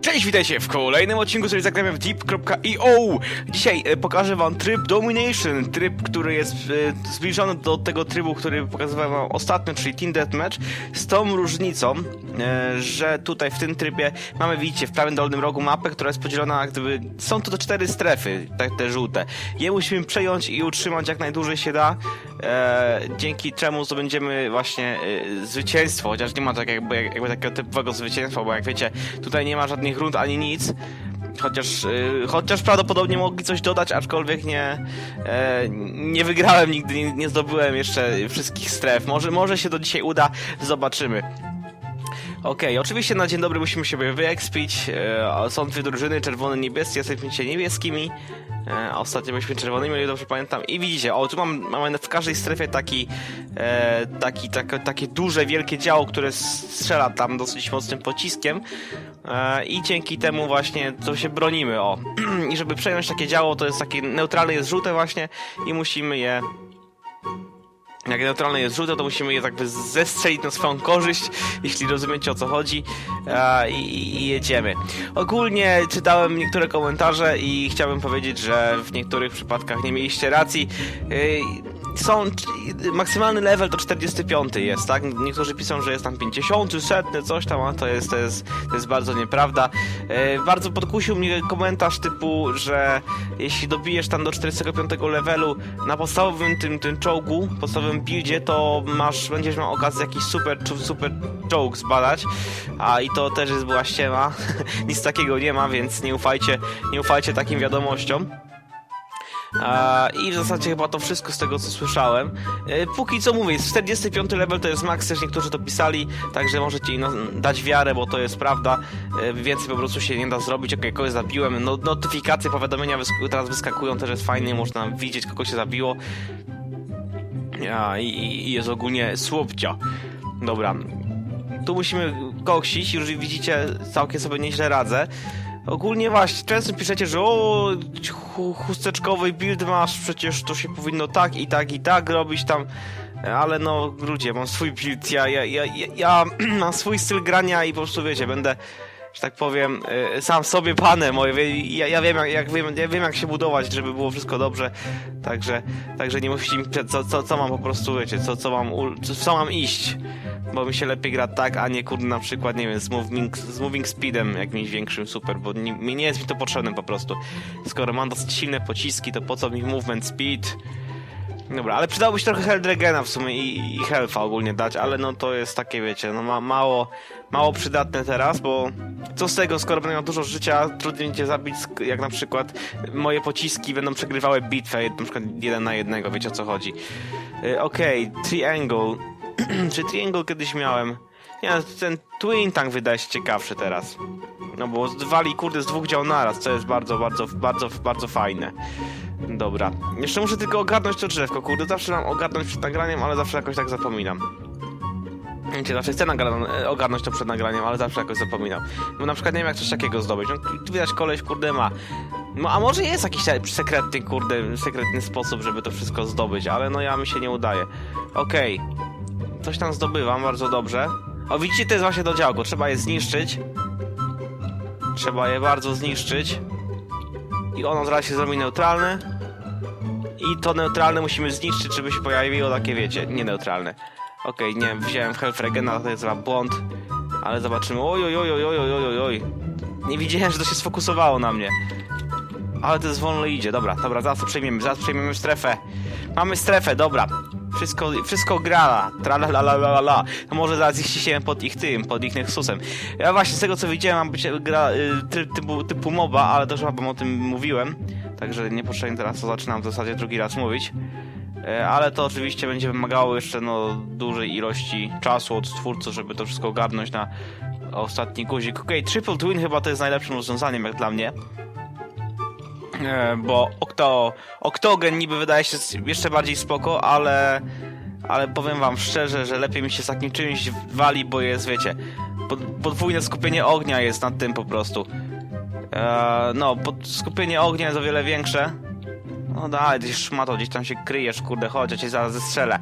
Cześć, witajcie w kolejnym odcinku serii Zagramy w Deep.io Dzisiaj e, pokażę wam tryb Domination, tryb, który jest e, zbliżony do tego trybu, który pokazywałem wam ostatnio, czyli Team Deathmatch z tą różnicą, e, że tutaj w tym trybie mamy, widzicie, w prawym dolnym rogu mapę, która jest podzielona gdyby, są to te cztery strefy, tak te żółte. Je musimy przejąć i utrzymać jak najdłużej się da, dzięki czemu zdobędziemy właśnie zwycięstwo, chociaż nie ma tak jakby, jakby takiego typowego zwycięstwa, bo jak wiecie, tutaj nie ma żadnych rund ani nic. Chociaż, y, chociaż prawdopodobnie mogli coś dodać, aczkolwiek nie, e, nie wygrałem nigdy, nie, nie zdobyłem jeszcze wszystkich stref. Może, może się do dzisiaj uda, zobaczymy. Okej, oczywiście na dzień dobry musimy się wyekspić. E, są dwie drużyny, czerwone, niebieskie, jesteśmy niebieskimi. E, a ostatnio byliśmy czerwonymi, o ile dobrze pamiętam. I widzicie, o tu mam, mamy w każdej strefie taki, e, taki, tak, takie duże, wielkie działo, które strzela tam dosyć mocnym pociskiem. E, I dzięki temu właśnie to się bronimy, o. I żeby przejąć takie działo, to jest takie neutralne, jest żółte właśnie i musimy je jak neutralne jest żółte, to musimy je jakby zestrzelić na swoją korzyść, jeśli rozumiecie o co chodzi e, i, i jedziemy. Ogólnie czytałem niektóre komentarze i chciałbym powiedzieć, że w niektórych przypadkach nie mieliście racji. E, są, maksymalny level to 45 jest, tak? Niektórzy piszą, że jest tam 50, setny, coś tam, a to jest, to jest, to jest bardzo nieprawda. E, bardzo podkusił mnie komentarz typu, że jeśli dobijesz tam do 45 levelu na podstawowym tym, tym czołgu, podstawowym buildzie, to masz, będziesz miał okazję jakiś super, super czołg zbadać, a i to też jest była ściema. Nic takiego nie ma, więc nie ufajcie, nie ufajcie takim wiadomościom. A, I w zasadzie chyba to wszystko z tego co słyszałem. E, Póki co mówię, jest 45 level to jest max, też niektórzy to pisali, także możecie im dać wiarę, bo to jest prawda. E, Więcej po prostu się nie da zrobić. Ok, kogoś zabiłem. No, notyfikacje, powiadomienia teraz wyskakują, też jest fajnie, można widzieć kogo się zabiło. I, i i jest ogólnie słopcia. Dobra. Tu musimy koksić, już widzicie, całkiem sobie nieźle radzę. Ogólnie właśnie, często piszecie, że o, chu- chusteczkowy build masz, przecież to się powinno tak i tak i tak robić tam, ale no ludzie, mam swój build, ja, ja, ja, ja, ja mam swój styl grania i po prostu wiecie, będę, że tak powiem, y, sam sobie panem, ja, ja, wiem, jak, jak wiem, ja wiem jak się budować, żeby było wszystko dobrze, także, także nie musicie mi, co, co, co mam po prostu, wiecie, co, co mam, co, mam iść, bo mi się lepiej gra tak, a nie kurde na przykład, nie wiem, z moving, z moving speedem jakimś większym super, bo nie, nie jest mi to potrzebne po prostu. Skoro mam dosyć silne pociski, to po co mi movement speed? Dobra, ale przydałoby się trochę Heldregena w sumie i, i Health'a ogólnie dać, ale no to jest takie, wiecie, no ma, mało, mało przydatne teraz, bo co z tego, skoro będę miał dużo życia, trudniej będzie zabić, jak na przykład moje pociski będą przegrywały bitwę, na przykład jeden na jednego, wiecie o co chodzi. Y, Okej, Triangle. Czy Triangle kiedyś miałem? Nie, ten Twin Tank wydaje się ciekawszy teraz. No bo wali kurde z dwóch dział naraz, co jest bardzo, bardzo, bardzo, bardzo fajne. Dobra. Jeszcze muszę tylko ogarnąć to drzewko, kurde, zawsze mam ogarnąć przed nagraniem, ale zawsze jakoś tak zapominam. Wiecie, zawsze chcę e, ogarnąć to przed nagraniem, ale zawsze jakoś zapominam. Bo na przykład nie wiem jak coś takiego zdobyć. No, tu widać koleś, kurde, ma. No a może jest jakiś ta- sekretny, kurde, sekretny sposób, żeby to wszystko zdobyć, ale no ja mi się nie udaje. Okej. Coś tam zdobywam, bardzo dobrze. O, widzicie, to jest właśnie to działko. Trzeba je zniszczyć. Trzeba je bardzo zniszczyć. I ono zaraz się zrobi neutralne. I to neutralne musimy zniszczyć, żeby się pojawiło takie, wiecie, nieneutralne. Okej, nie, wziąłem Hellfregena, to jest chyba błąd. Ale zobaczymy. Oj, oj, oj, oj, oj, oj, oj. Nie widziałem, że to się sfokusowało na mnie. Ale to jest wolno idzie. Dobra, dobra, zaraz to przejmiemy, zaraz przejmiemy strefę. Mamy strefę, dobra. Wszystko, wszystko gra. Tralalalala. Może zaraz ich pod ich tym, pod ich Nexusem. Ja właśnie z tego co widziałem, ma być gra y, ty, typu, typu MOBA, ale też chyba o tym mówiłem. Także niepotrzebnie teraz to zaczynam w zasadzie drugi raz mówić. E, Ale to oczywiście będzie wymagało jeszcze no, dużej ilości czasu od twórców, żeby to wszystko ogarnąć na ostatni guzik. Okej, Triple Twin chyba to jest najlepszym rozwiązaniem jak dla mnie. E, bo Octo, Octogen niby wydaje się jeszcze bardziej spoko, ale ale powiem wam szczerze, że lepiej mi się z takim czymś wali, bo jest, wiecie, pod, podwójne skupienie ognia jest nad tym po prostu. E, no, skupienie ognia jest o wiele większe. No daj, gdzieś szmato, gdzieś tam się kryjesz, kurde, chodź, ja cię zaraz zestrzelę.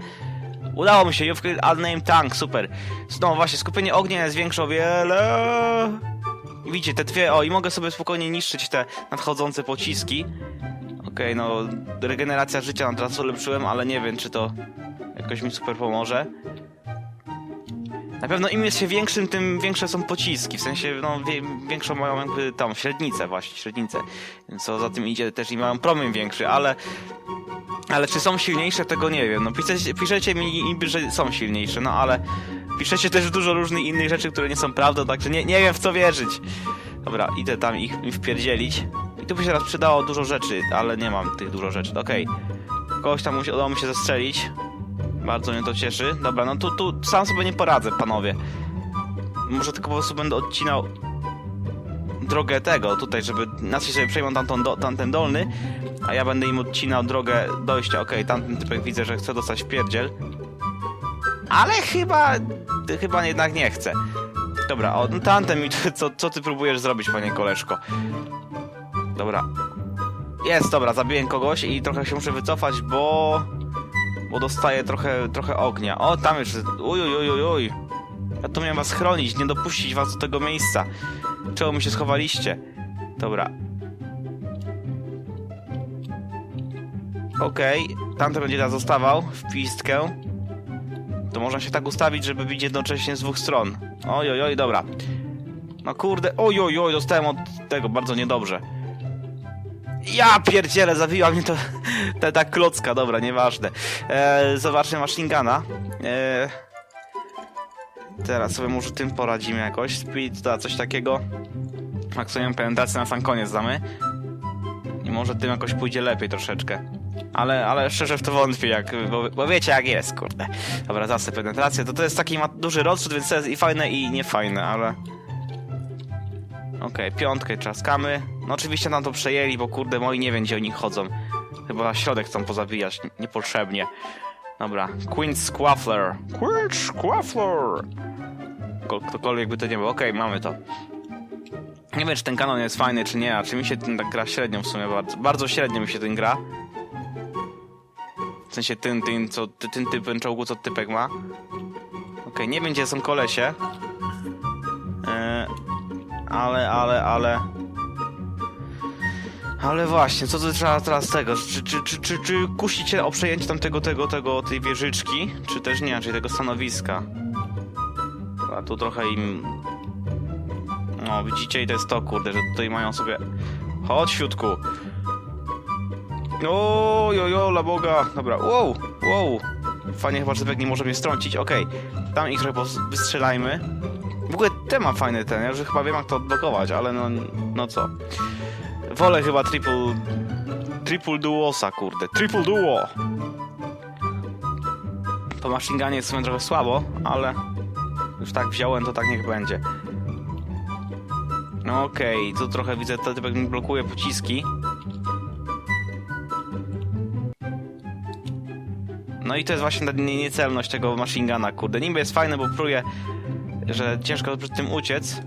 Udało mi się, you've killed unnamed tank, super. No właśnie, skupienie ognia jest większe o wiele. I widzicie, te dwie, o i mogę sobie spokojnie niszczyć te nadchodzące pociski. Okej, no regeneracja życia na teraz ulepszyłem, ale nie wiem, czy to jakoś mi super pomoże. Na pewno im jest się większym, tym większe są pociski, w sensie, no, większą mają jakby tam średnicę właśnie, średnicę. Co za tym idzie, też i mają promień większy, ale... Ale czy są silniejsze, tego nie wiem. No piszecie, piszecie mi że są silniejsze, no ale... Piszecie też dużo różnych innych rzeczy, które nie są prawdą, także nie, nie wiem w co wierzyć. Dobra, idę tam ich wpierdzielić. I tu by się teraz przydało dużo rzeczy, ale nie mam tych dużo rzeczy, okej. Kogoś tam musi, udało mi się zastrzelić. Bardzo mnie to cieszy. Dobra, no tu, tu sam sobie nie poradzę, panowie. Może tylko po prostu będę odcinał drogę tego tutaj, żeby nasi sobie przejmą tamtą do, tamten dolny, a ja będę im odcinał drogę dojścia. Okej, tamten typek widzę, że chce dostać pierdziel. Ale chyba, chyba jednak nie chce. Dobra, o, no tamten mi, co, co ty próbujesz zrobić, panie koleżko? Dobra. Jest, dobra, zabiłem kogoś i trochę się muszę wycofać, bo... Bo dostaję trochę, trochę ognia. O, tam już... Uj, uj, uj, uj, uj. Ja tu miałem was chronić, nie dopuścić was do tego miejsca. Czemu mi się schowaliście? Dobra. Okej, tamten będzie teraz zostawał w pistkę. To można się tak ustawić, żeby bić jednocześnie z dwóch stron. Oj, oj, oj, dobra. No kurde, oj, oj, oj, dostałem od tego bardzo niedobrze. Ja pierdzielę, zabiła mnie to ta, ta klocka, dobra, nieważne. E, zobaczmy machine. E, teraz sobie może tym poradzimy jakoś. Speed, da coś takiego. Maksujemy penetrację na sam koniec damy. I może tym jakoś pójdzie lepiej troszeczkę. Ale, ale szczerze w to wątpię, jak, bo, bo wiecie jak jest, kurde. Dobra, zasę penetrację. To to jest taki ma duży rozrzut, więc to jest i fajne i niefajne, ale... Okej, piątkę trzaskamy. No oczywiście nam to przejęli, bo kurde, moi nie wiem gdzie oni chodzą. Chyba środek chcą pozabijać, niepotrzebnie. Dobra, Queen Squaffler. Queen Squaffler! Ko- Ktokolwiek by to nie był. Okej, mamy to. Nie wiem, czy ten kanon jest fajny, czy nie, a czy mi się ten tak gra średnio w sumie bardzo. Bardzo średnio mi się ten gra. Sensie ten, ten, co, ty- ten typ czołgu, co typek ma. Okej, nie wiem, gdzie są kolesie. Eee, ale, ale, ale... Ale właśnie, co to trzeba teraz tego? Czy, czy, czy, czy, czy kusicie o przejęcie tamtego, tego, tego, tej wieżyczki? Czy też nie, czyli tego stanowiska? A tu trochę im... No, widzicie, i to jest to, kurde, że tutaj mają sobie... Chodź, siutku! O, jo, la boga! Dobra, wow, wow! Fajnie chyba, że typek nie może mnie strącić, okej. Tam ich trochę wystrzelajmy. W ogóle ten ma fajny ten, ja już chyba wiem jak to odblokować, ale no, no co. Wolę chyba triple... Triple duosa, kurde. Triple duo! Po machine gunie jest w sumie trochę słabo, ale... Już tak wziąłem, to tak niech będzie. No okej, tu trochę widzę, to typek mi blokuje pociski. No i to jest właśnie ta nie- niecelność tego machine guna, kurde. Niby jest fajne, bo pruje, że ciężko przed tym uciec.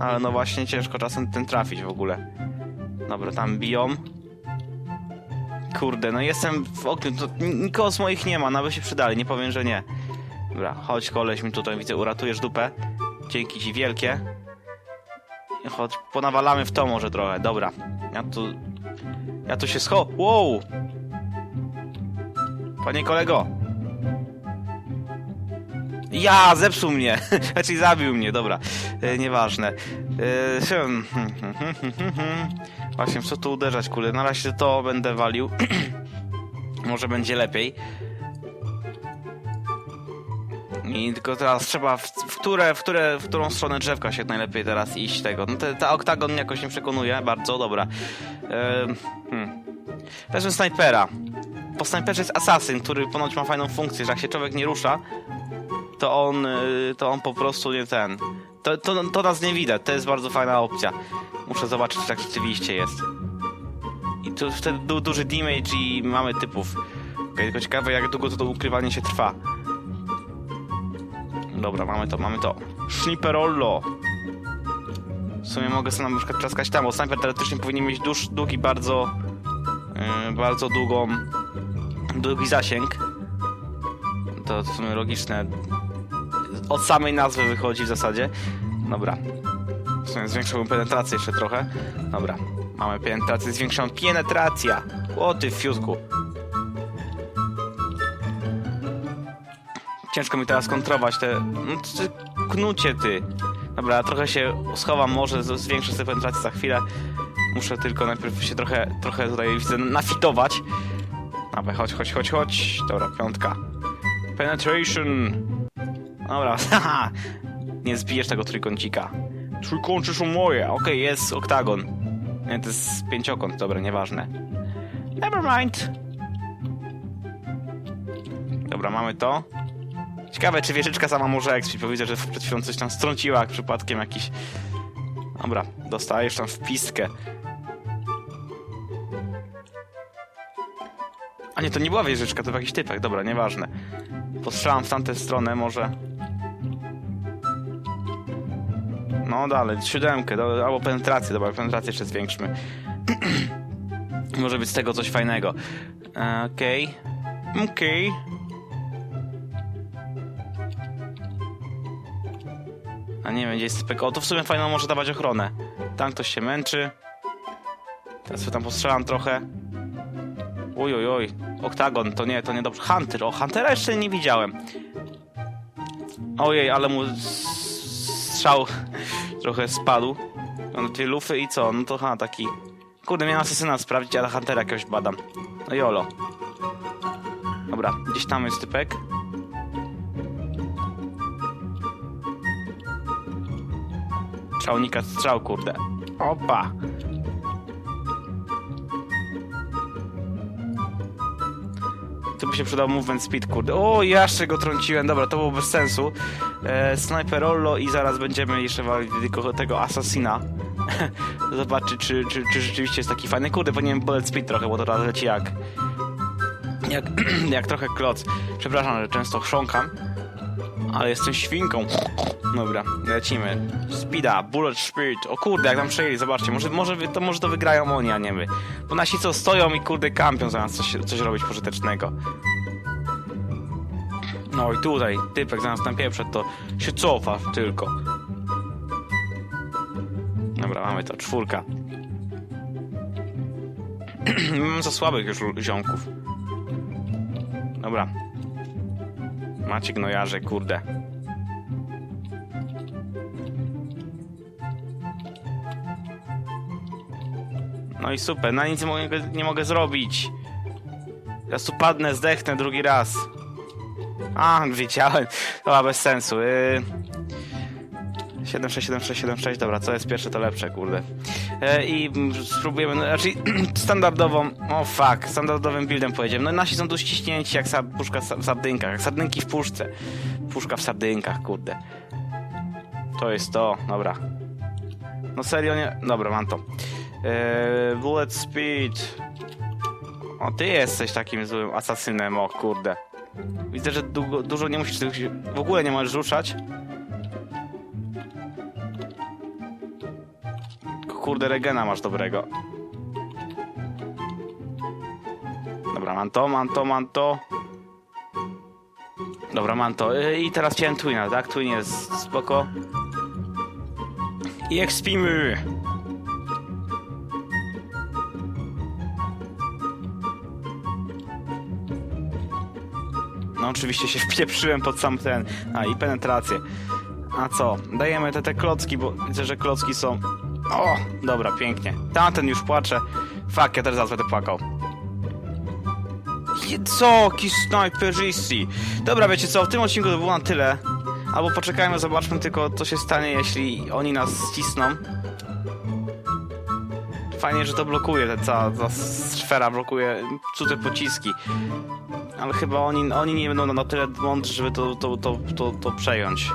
Ale no właśnie ciężko czasem ten trafić w ogóle. Dobra, tam biją. Kurde, no jestem w ogniu, to nikogo z moich nie ma, nawet się przydali, nie powiem, że nie. Dobra, chodź koleś mi tutaj, widzę, uratujesz dupę. Dzięki ci wielkie. Chodź, ponawalamy w to może trochę, dobra. Ja tu... Ja tu się scho... Wow! Panie kolego! Ja, zepsuł mnie! Znaczy zabił mnie, dobra. E, nieważne. E, hmm, hmm, hmm. Właśnie, co tu uderzać, kurde? Na razie to będę walił. Może będzie lepiej. I tylko teraz trzeba, w, w, które, w, które, w którą stronę drzewka się najlepiej teraz iść tego. No te, ta oktagon mnie jakoś nie przekonuje, bardzo, dobra. E, hmm. Weźmy snajpera. Po snajperze jest asasyn, który ponoć ma fajną funkcję, że jak się człowiek nie rusza, to on, y, to on po prostu nie ten. To, to, to nas nie widać, to jest bardzo fajna opcja. Muszę zobaczyć, czy tak rzeczywiście jest. I tu wtedy du, duży damage i mamy typów. Okay, tylko ciekawe, jak długo to, to ukrywanie się trwa. Dobra, mamy to, mamy to. Sniperollo. W sumie mogę sobie na przykład trzaskać tam, bo snajper teoretycznie powinien mieć dłuż, długi, bardzo, yy, bardzo długą, długi zasięg. To w sumie logiczne. Od samej nazwy wychodzi w zasadzie. Dobra. sumie zwiększyłbym penetrację jeszcze trochę. Dobra, mamy penetrację zwiększoną. Penetracja! O ty fiuzku. Ciężko mi teraz kontrować te... No, ty knucie ty. Dobra, trochę się schowam, może zwiększę sobie penetrację za chwilę. Muszę tylko najpierw się trochę, trochę tutaj nafitować. Dobra, chodź, chodź, chodź, chodź. Dobra, piątka. Penetration. Dobra, haha. Nie zbijesz tego trójkącika. Trójkąty są moje. Okej, jest oktagon. Nie, to jest pięciokąt, dobra, nieważne. Never mind. Dobra, mamy to. Ciekawe, czy wieżyczka sama może expić, bo że przed chwilą coś tam strąciła, jak przypadkiem jakiś... Dobra, dostajesz tam wpiskę. Nie, to nie była wieżyczka, to był jakiś typek, dobra, nieważne. Postrzelam w tamtę stronę, może... No dalej, siódemkę, do, albo penetrację, dobra, penetrację jeszcze zwiększmy. może być z tego coś fajnego. Okej. Okej. A nie wiem, gdzie jest typek. O, to w sumie fajną może dawać ochronę. Tam ktoś się męczy. Teraz tam postrzelam trochę. Oj, oj, oj. Oktagon, to nie, to nie dobrze. Hunter, o, Huntera jeszcze nie widziałem. Ojej, ale mu strzał trochę spadł. On dwie lufy i co? No to ha, taki... Kurde, miałem asesyna sprawdzić, ale Huntera jakiegoś badam. No jolo. Dobra, gdzieś tam jest typek. Trzeba unikać strzał, kurde. Opa! Tu by się przydał movement speed, kurde. O, jeszcze go trąciłem, dobra, to było bez sensu. E, Sniperollo i zaraz będziemy jeszcze walić tylko tego assassina. Zobaczyć, czy, czy, czy rzeczywiście jest taki fajny. Kurde, powinienem bullet speed trochę, bo to teraz leci jak... Jak, jak trochę kloc. Przepraszam, że często chrząkam. Ale jestem świnką. Dobra, lecimy. Speeda, bullet speed. O kurde, jak tam przejęli, zobaczcie. Może, może, to, może to wygrają oni, a nie my. Bo nasi co stoją i kurde kampią zamiast coś, coś robić pożytecznego. No i tutaj, typek zamiast tam pieprzeć, to się cofa tylko. Dobra, mamy to, czwórka. Mam za słabych już ziomków. Dobra. Macie gnojarze, kurde. No i super, na nic mogę, nie mogę zrobić. Teraz tu padnę, zdechnę drugi raz. A, wiedziałem. Dobra, bez sensu. Yy... 767676, dobra, co jest pierwsze, to lepsze, kurde. E, I mm, spróbujemy, no, znaczy standardową, o fuck, standardowym buildem pojedziemy. No nasi są tu ściśnięci jak sa, puszka w sardynkach, jak sardynki w puszce. Puszka w sardynkach, kurde. To jest to, dobra. No serio nie, dobra, mam to. E, bullet speed. O, ty jesteś takim złym asasynem, o kurde. Widzę, że dużo nie musisz, w ogóle nie możesz ruszać. Kurde, regena masz dobrego. Dobra, mam to, mam to, mam to. Dobra, mam to. Y, I teraz chciałem Twina, tak? Twin jest spoko. I ekspimy! No oczywiście się wpieprzyłem pod sam ten... A, i penetrację. A co? Dajemy te, te klocki, bo widzę, że klocki są... O, dobra, pięknie. Tamten już płacze. Fuck, ja też zaraz będę płakał. Jaki snajperzyści. Dobra, wiecie co, w tym odcinku to było na tyle. Albo poczekajmy, zobaczmy tylko, co się stanie, jeśli oni nas ścisną. Fajnie, że to blokuje, ta cała ta sfera blokuje cudze pociski. Ale chyba oni, oni nie będą na tyle mądrzy, żeby to, to, to, to, to przejąć.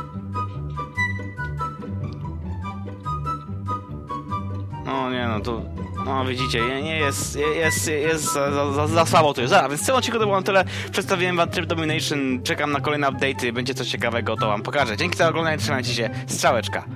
No to... No widzicie, nie, jest, jest, jest za, za, za, słabo to jest. A, więc w tym odcinku to było tyle. Przedstawiłem wam Trip Domination, czekam na kolejne update'y, będzie coś ciekawego, to wam pokażę. Dzięki za oglądanie, trzymajcie się, strzałeczka.